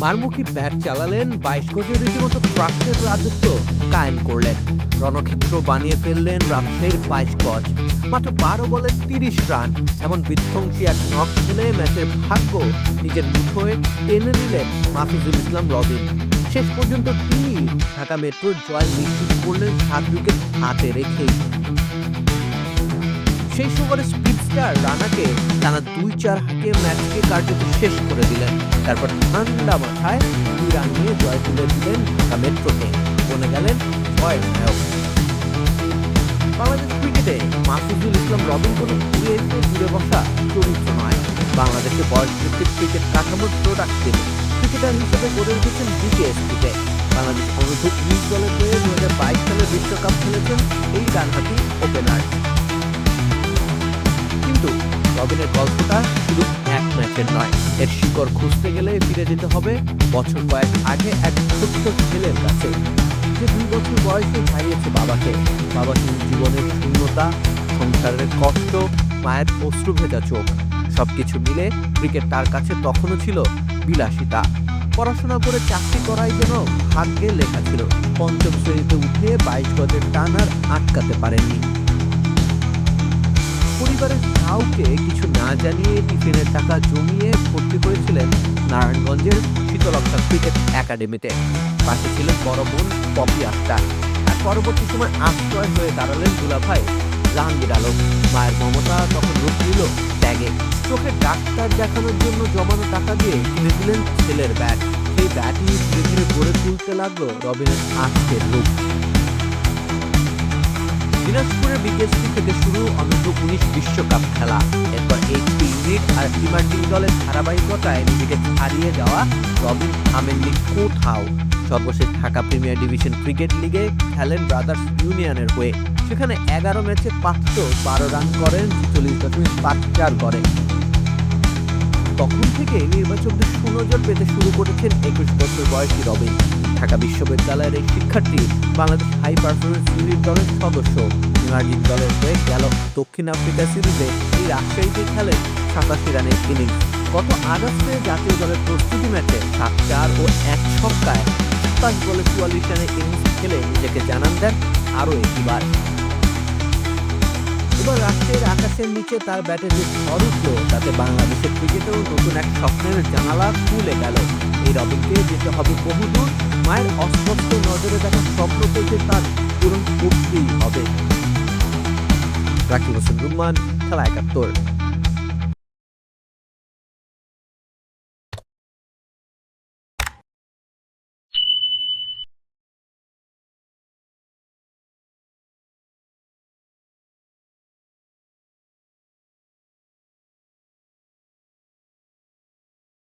মারমুখী bat চালালেন বাইশ গজের রীতিমতো ট্রাকের রাজত্ব কায়েম করলেন। রণক্ষেত্র বানিয়ে ফেললেন রাজশাহীর বাইশ গজ। মাত্র বারো বলে তিরিশ রান। এমন বিধ্বংসী এক নক খেলে ম্যাচের ভাগ্য নিজের মুঠোয় টেনে নিলেন মাফিজুল ইসলাম রবিন। শেষ পর্যন্ত তিনি ঢাকা মেট্রোর জয় নিশ্চিত করলেন সাত উইকেট হাতে রেখেই। সেই সময় স্পিড স্টার রানাকে টানা দুই চার হাঁকে ম্যাচকে কার্যত শেষ করে দিলেন। তারপর ঠান্ডা মাথায় দুই রান নিয়ে জয় তুলে দিলেন ঢাকা মেট্রোকে। বনে গেলেন জয়ের নায়ক বাংলাদেশ ক্রিকেটে মাহফুজুল ইসলাম রবিন কোনো ঘুরে এসে জুড়ে বসা চরিত্র নয়। বাংলাদেশে বয়স ভিত্তিক ক্রিকেট কাঠামোর প্রোডাক্ট তিনি। ক্রিকেটার হিসেবে গড়ে উঠেছেন বিকেএসপিতে বাংলাদেশ অনুষ্ঠিত উনিশ দলের হয়ে দু হাজার বাইশ সালে বিশ্বকাপ খেলেছেন এই ডানহাতি ওপেনার কিন্তু রবিনের গল্পটা শুধু এক ম্যাচের নয়। এর শিকড় খুঁজতে গেলে ফিরে যেতে হবে বছর কয়েক আগে এক ছোট্ট ছেলের কাছে। যে দুই বছর বয়সে হারিয়েছে বাবাকে। বাবা কিন্তু জীবনের শূন্যতা, সংসারের কষ্ট, মায়ের অশ্রু ভেজা চোখ, সবকিছু মিলে ক্রিকেট তার কাছে তখনও ছিল বিলাসিতা। পড়াশোনা করে চাকরি করাই যেন ভাগ্যে লেখা ছিল। পঞ্চম শ্রেণীতে উঠে বাইশ গজের টান আর আটকাতে পারেননি। পরিবারের কাউকে কিছু না জানিয়ে টিফিনের টাকা জমিয়ে ভর্তি করেছিলেন নারায়ণগঞ্জের শীতলক্ষা ক্রিকেট একাডেমিতে। পাশে ছিলেন বড় বোন পপি আক্তার। আর পরবর্তী সময় আশ্রয় হয়ে দাঁড়ালেন দুলাভাই জাহাঙ্গীর আলম। মায়ের মমতা তখন রূপ নিল ত্যাগে চোখে ডাক্তার দেখানোর জন্য জমানো টাকা দিয়ে কিনে দিলেন ছেলের ব্যাট। সেই ব্যাটই ধীরে ধীরে গড়ে তুলতে লাগল রবিনের আজকের রূপ। দিনাজপুরের বিকেএসপি থেকে শুরু অনূর্ধ্ব উনিশ বিশ্বকাপ খেলা। এরপর এইচপি ইউনিট আর ইমার্জিং দলের ধারাবাহিকতায় নিজেকে হারিয়ে যাওয়া রবিন থামেননি কোথাও। সর্বশেষ ঢাকা প্রিমিয়ার ডিভিশন ক্রিকেট লিগে খেলেন ব্রাদার্স ইউনিয়নের হয়ে। সেখানে এগারো ম্যাচে পাঁচশো বারো রান করেন, ছেচল্লিশ দশমিক পাঁচ চার করে তখন থেকে নির্বাচকদের সুনজর পেতে শুরু করেছেন একুশ বছর বয়সী রবিন। ঢাকা বিশ্ববিদ্যালয়ের এই শিক্ষার্থী বাংলাদেশ হাই পারফরমেন্স ইউনিট দলের সদস্য। ইমার্জিং দলের হয়ে গেল দক্ষিণ আফ্রিকা সিরিজে এই রাজশাহীতে খেলেন সাতাশি রানের ইনিংস গত আগস্টে জাতীয় দলের প্রস্তুতি ম্যাচে সাত, চার ও এক ছক্কায় সাতাশ বলে চুয়াল্লিশ রানের ইনিংস খেলে নিজেকে জানান দেন আরও একটিবার। এবার রাষ্ট্রের আকাশের নিচে তার ব্যাটে যে ঝড় তাতে বাংলাদেশের ক্রিকেটেও নতুন এক স্বপ্নের জানালা খুলে গেল। এই রবিনকে যেতে হবে বহুদূর। মায়ের অস্পষ্ট নজরে দেখা স্বপ্ন পেতে তার পূরণ করতেই হবে। রাকিব হোসেন রুম্মান, খেলা একাত্তর।